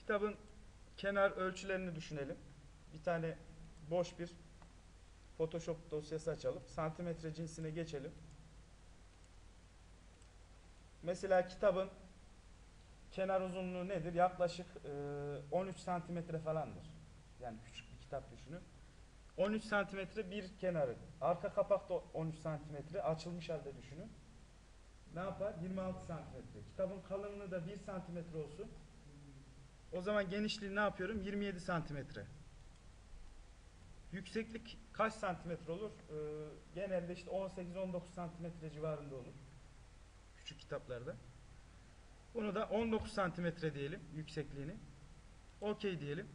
kitabın kenar ölçülerini düşünelim. Bir tane boş bir Photoshop dosyası açalım. Santimetre cinsine geçelim. Mesela kitabın kenar uzunluğu nedir? Yaklaşık e, 13 santimetre falandır. Yani küçük bir kitap düşünün. 13 santimetre bir kenarı. Arka kapak da 13 santimetre. Açılmış halde düşünün. Ne yapar? 26 santimetre. Kitabın kalınlığı da 1 santimetre olsun. O zaman genişliği ne yapıyorum? 27 santimetre. Yükseklik kaç santimetre olur? Ee, genelde işte 18-19 santimetre civarında olur. Küçük kitaplarda. Bunu da 19 santimetre diyelim yüksekliğini. Okey diyelim.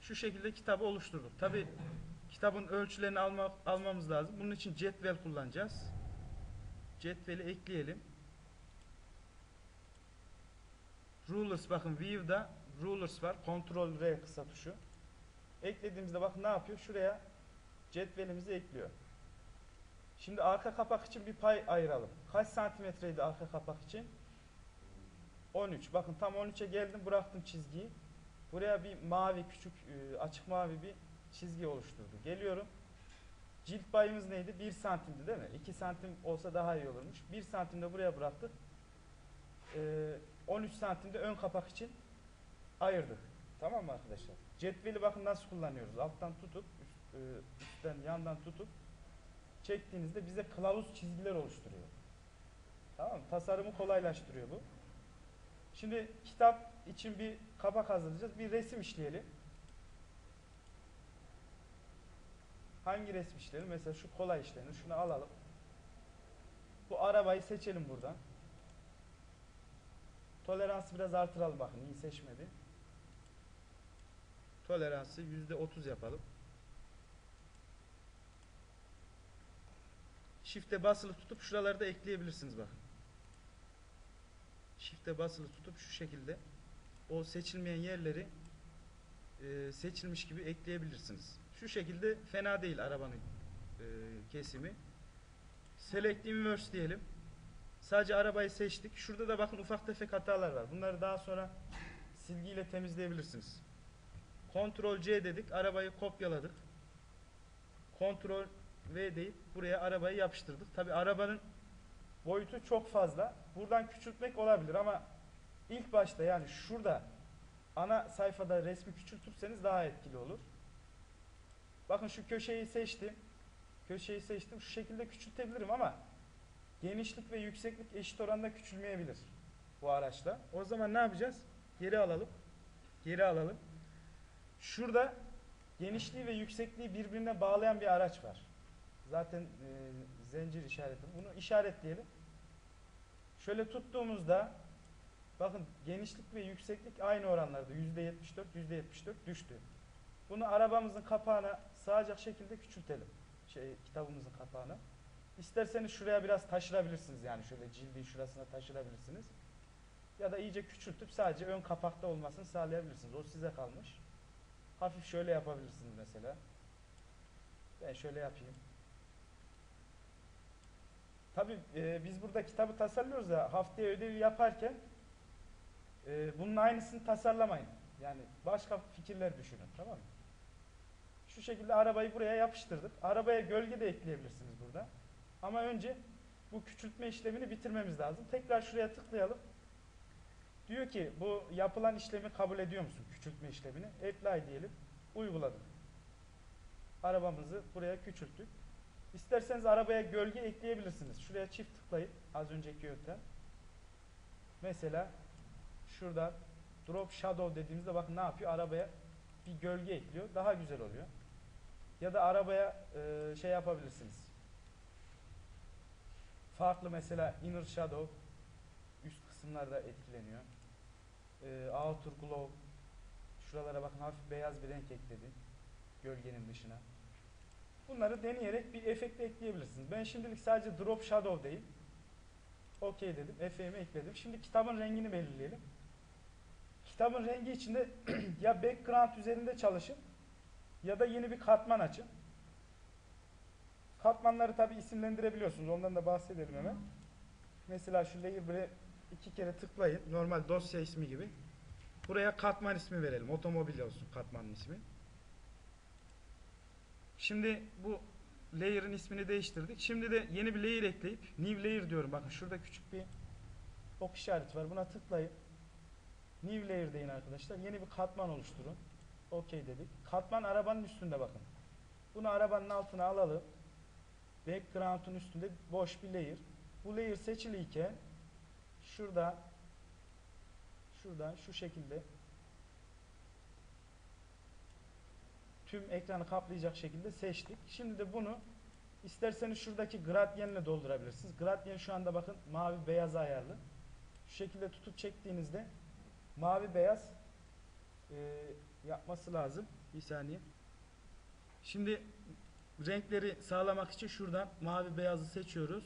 Şu şekilde kitabı oluşturduk. Tabi kitabın ölçülerini alma, almamız lazım. Bunun için cetvel kullanacağız. Cetveli ekleyelim. Rulers bakın view'da rulers var. Ctrl R kısa tuşu. Eklediğimizde bakın ne yapıyor? Şuraya cetvelimizi ekliyor. Şimdi arka kapak için bir pay ayıralım. Kaç santimetreydi arka kapak için? 13. Bakın tam 13'e geldim bıraktım çizgiyi. Buraya bir mavi küçük e, açık mavi bir çizgi oluşturdu. Geliyorum. Cilt payımız neydi? 1 santimdi değil mi? 2 santim olsa daha iyi olurmuş. 1 santimde buraya bıraktık. Ee, 13 santimde ön kapak için ayırdık. Tamam mı arkadaşlar? Cetveli bakın nasıl kullanıyoruz. Alttan tutup, üst, e, üstten yandan tutup çektiğinizde bize kılavuz çizgiler oluşturuyor. Tamam mı? Tasarımı kolaylaştırıyor bu. Şimdi kitap için bir kapak hazırlayacağız. Bir resim işleyelim. Hangi resim işleyelim? Mesela şu kolay işlenir. Şunu alalım. Bu arabayı seçelim buradan. Toleransı biraz artıralım bakın. iyi seçmedi. Toleransı %30 yapalım. Shift'e basılı tutup şuraları da ekleyebilirsiniz bakın. Shift'e basılı tutup şu şekilde o seçilmeyen yerleri e, seçilmiş gibi ekleyebilirsiniz. Şu şekilde fena değil arabanın e, kesimi. Select Inverse diyelim. Sadece arabayı seçtik. Şurada da bakın ufak tefek hatalar var. Bunları daha sonra silgiyle temizleyebilirsiniz. Ctrl C dedik. Arabayı kopyaladık. Ctrl V deyip buraya arabayı yapıştırdık. Tabi arabanın boyutu çok fazla. Buradan küçültmek olabilir ama ilk başta yani şurada ana sayfada resmi küçültürseniz daha etkili olur. Bakın şu köşeyi seçtim. Köşeyi seçtim. Şu şekilde küçültebilirim ama genişlik ve yükseklik eşit oranda küçülmeyebilir bu araçla. O zaman ne yapacağız? Geri alalım. Geri alalım. Şurada genişliği ve yüksekliği birbirine bağlayan bir araç var. Zaten e, zincir işareti. Bunu işaretleyelim. Şöyle tuttuğumuzda bakın genişlik ve yükseklik aynı oranlarda %74 %74 düştü. Bunu arabamızın kapağına sığacak şekilde küçültelim. Şey kitabımızın kapağına. İsterseniz şuraya biraz taşırabilirsiniz yani şöyle cildin şurasına taşırabilirsiniz. Ya da iyice küçültüp sadece ön kapakta olmasını sağlayabilirsiniz. O size kalmış. Hafif şöyle yapabilirsiniz mesela. Ben şöyle yapayım. Tabi e, biz burada kitabı tasarlıyoruz ya haftaya ödevi yaparken e, bunun aynısını tasarlamayın. Yani başka fikirler düşünün tamam mı? Şu şekilde arabayı buraya yapıştırdık. Arabaya gölge de ekleyebilirsiniz burada. Ama önce bu küçültme işlemini bitirmemiz lazım. Tekrar şuraya tıklayalım. Diyor ki bu yapılan işlemi kabul ediyor musun? Küçültme işlemini. Apply diyelim. Uyguladık. Arabamızı buraya küçülttük. İsterseniz arabaya gölge ekleyebilirsiniz. Şuraya çift tıklayıp az önceki yöntem. Mesela şurada drop shadow dediğimizde bakın ne yapıyor? Arabaya bir gölge ekliyor. Daha güzel oluyor. Ya da arabaya e, şey yapabilirsiniz. Farklı mesela inner shadow üst kısımlarda etkileniyor. E, outer glow şuralara bakın hafif beyaz bir renk ekledi. Gölgenin dışına. Bunları deneyerek bir efekt ekleyebilirsiniz. Ben şimdilik sadece drop shadow değil. OK dedim. Efeğimi ekledim. Şimdi kitabın rengini belirleyelim. Kitabın rengi içinde ya background üzerinde çalışın ya da yeni bir katman açın. Katmanları tabi isimlendirebiliyorsunuz. Ondan da bahsedelim hemen. Mesela şu label'e iki kere tıklayın. Normal dosya ismi gibi. Buraya katman ismi verelim. Otomobil olsun katmanın ismi. Şimdi bu layer'ın ismini değiştirdik. Şimdi de yeni bir layer ekleyip new layer diyorum. Bakın şurada küçük bir ok işareti var. Buna tıklayıp new layer deyin arkadaşlar. Yeni bir katman oluşturun. OK dedik. Katman arabanın üstünde bakın. Bunu arabanın altına alalım. Background'un üstünde boş bir layer. Bu layer seçiliyken şurada şuradan şu şekilde tüm ekranı kaplayacak şekilde seçtik. Şimdi de bunu isterseniz şuradaki gradyenle doldurabilirsiniz. Gradyen şu anda bakın mavi beyaz ayarlı. Şu şekilde tutup çektiğinizde mavi beyaz e, yapması lazım. Bir saniye. Şimdi renkleri sağlamak için şuradan mavi beyazı seçiyoruz.